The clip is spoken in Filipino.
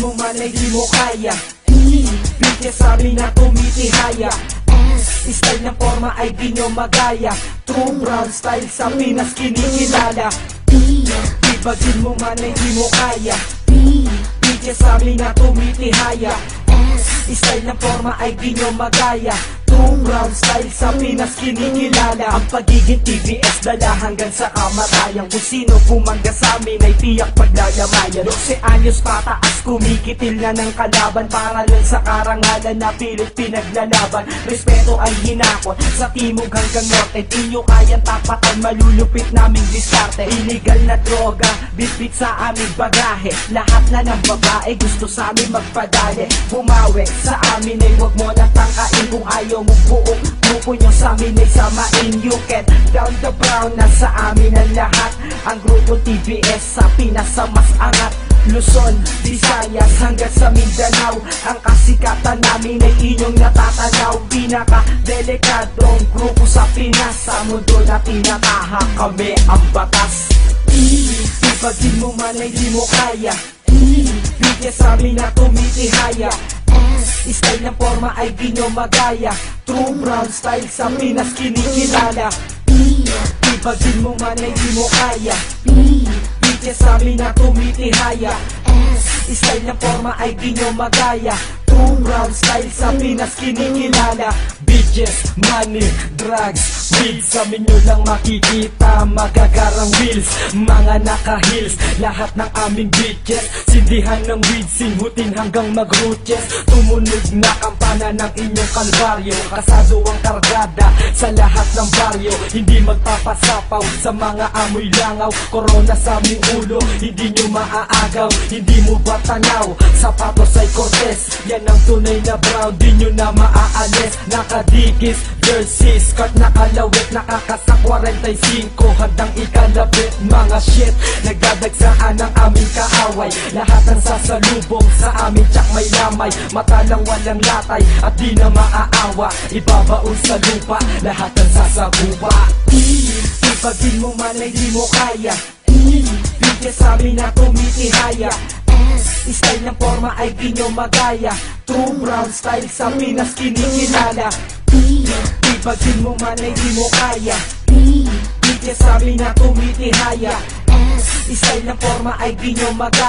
mo kaya. E, BTS sa amin na tumitihaya. Style ng forma ay di nyo magaya True brown style sa Pinas kinikilala. B, Ibagin mo man ay di mo kaya. B, BTS sa amin na tumitihaya. Style ng forma ay di nyo magaya Brown style sa Pinas kinikilala Ang pagiging TBS dala hanggang sa kamatayan Kung sino pumangga sa amin ay tiyak paglalamayan. 12 anyos pataas kumikitil na ng kalaban. Para lang sa karangalan na pilit pinaglalaban. Respeto ay hinakot sa timog hanggang norte. Di nyo kayang tapatan malulupit naming diskarte. Illegal na droga, bitbit sa aming bagahe. Lahat na ng babae gusto sa amin magpadali. Bumawi sa amin ay wag mo na tangkain Kung ayaw mo buong grupo nyo sa amin ay samain You can down the brown na sa amin ang lahat. Ang grupo TBS sa Pinas sa mas angat. Luzon, Visayas hanggang sa Mindanao. Ang kasikatan namin ay inyong natatanaw. Pinaka-delikadong grupo sa Pinas. Sa mundo na tinatahak kami ang batas. E, Ipagin mo man ay di mo kaya. Bigyan sa amin na tumitihaya Style ng forma ay di nyo magaya True brown style sa Pinas kinikilala. B, Ipagin mo man ay di mo kaya. B, Bigyan sa amin na tumitihaya. Style ng forma ay di nyo magaya True brown style sa Pinas kinikilala. Bitches, money, drugs, weed Sa menyo lang makikita magagarang wheels. Mga naka-heels, lahat ng aming bitches. Sindihan ng weed, sinhutin hanggang mag-roaches Tumunog na kampana ng inyong kalbaryo. Kasado ang kargada sa lahat ng baryo. Hindi magpapasapaw sa mga amoy langaw. Corona sa aming ulo, hindi nyo maaagaw. Hindi mo ba tanaw, sapatos ay cortes Yan ang tunay na brown, di nyo na maaalis. Nakadikis, jersey, skirt nakalawit Nakakasa 45, handang ikalabit Mga shit, nagdadagsaan ang aming kaaway. Lahat ang sasalubong sa amin tsak may lamay. Mata lang walang latay at di na maaawa. Ibabaon sa lupa, lahat ang sasagupa Ipagin mo man ay di mo kaya. Bigyan sa amin na tumitihaya Style ng forma ay di nyo magaya True brown style sa Pinas kinikilala. B, Ipagin mo man ay di mo kaya? B, Bigyan sa amin na tumitihaya. Style ng forma ay di nyo magaya